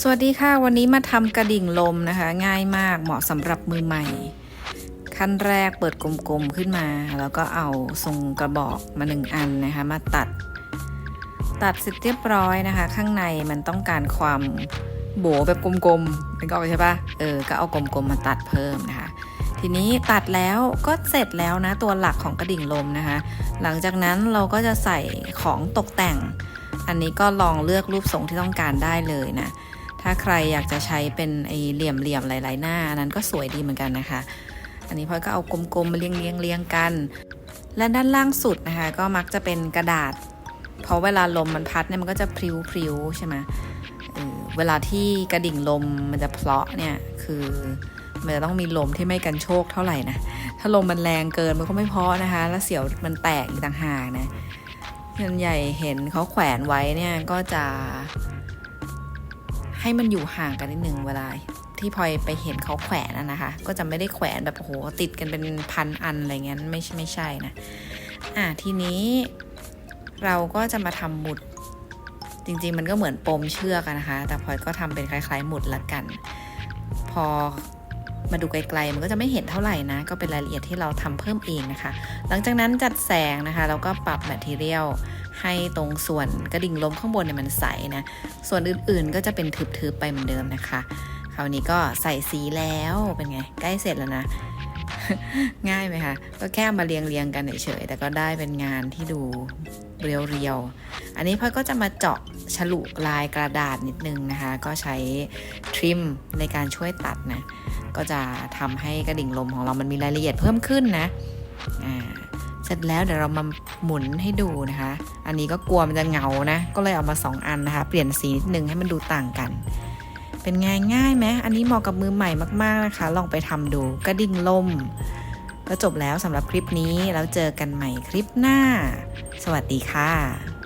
สวัสดีค่ะ วันนี้มาทำกระดิ่งลมนะคะ ง่ายมากเหมาะสำหรับมือใหม่ ขั้นแรกเปิดกลมๆขึ้นมา แล้วก็เอาทรงกระบอกมาหนึ่งอันนะคะ มาตัด ตัดเสร็จเรียบร้อยนะคะ ข้างในมันต้องการความโบแบบกลมๆนึกออกใช่ปะเออ ก็เอากลมๆมาตัดเพิ่มนะคะ ทีนี้ตัดแล้วก็เสร็จแล้วนะ ตัวหลักของกระดิ่งลมนะคะ หลังจากนั้นเราก็จะใส่ของตกแต่ง อันนี้ก็ลองเลือกรูปทรงที่ต้องการได้เลยนะ ถ้าใครอยากจะใช้เป็นไอเหลี่ยมเหลี่ยมๆหลาย ๆ หน้าอันนั้นก็สวยดีเหมือนกันนะคะ อันนี้พลอยก็เอากลมๆมาเรียงเรียงเรียงกัน และด้านล่างสุดนะคะ ก็มักจะเป็นกระดาษ เพราะเวลาลมมันพัดเนี่ยมันก็จะพริ้วพลิวๆใช่ไหมเออเวลาที่กระดิ่งลมมันจะเพลาะเนี่ยคือมันจะต้องมีลมที่ไม่กันโชกเท่าไหร่นะ ถ้าลมมันแรงเกินมันก็ไม่เพราะนะคะ แล้วเสียวมันแตกอีกต่างหากนะส่วนใหญ่เห็นเขาแขวนไว้เนี่ยก็จะ ให้มันอยู่ห่างกันนิดนึงเวลาที่พลอยไปเห็นเขาแขวนนะคะ ก็จะไม่ได้แขวนแบบโอ้โหติดกันเป็นพันอันอะไรเงี้ยไม่ใช่ไม่ใช่นะอะทีนี้เราก็จะมาทำหมุด จริงๆมันก็เหมือนปมเชือกนะคะ แต่พลอยก็ทำเป็นคล้าย ๆ หมุดละกัน พอมาดูไกลๆมันก็จะไม่เห็นเท่าไหร่นะ ก็เป็นรายละเอียดที่เราทำเพิ่มเองนะคะ หลังจากนั้นจัดแสงนะคะแล้วก็ปรับแมทเทียล ให้ตรงส่วนกระดิ่งลมข้างบนเนี่ยมันใสนะ ส่วนอื่นๆก็จะเป็นทึบๆไปเหมือนเดิมนะคะ คราวนี้ก็ใส่สีแล้วเป็นไง ใกล้เสร็จแล้วนะ ง่ายไหมคะ ก็แค่มาเรียงเรียงๆกันเฉยๆแต่ก็ได้เป็นงานที่ดูเรียวๆ อันนี้พ่อยก็จะมาเจาะฉลุลายกระดาษนิดนึงนะคะ ก็ใช้ทริมในการช่วยตัดนะ ก็จะทำให้กระดิ่งลมของเรามันมีรายละเอียดเพิ่มขึ้นนะ อ่า เสร็จแล้วเดี๋ยวเรามาหมุนให้ดูนะคะ อันนี้ก็กลัวมันจะเงานะ ก็เลยเอามา 2 อันนะคะ เปลี่ยนสีนิดนึงให้มันดูต่างกัน เป็นไงง่ายไหมอันนี้เหมาะกับมือใหม่มากๆนะคะ ลองไปทำดูกระดิ่งลมก็จบแล้วสำหรับคลิปนี้แล้วเจอกันใหม่คลิปหน้า สวัสดีค่ะ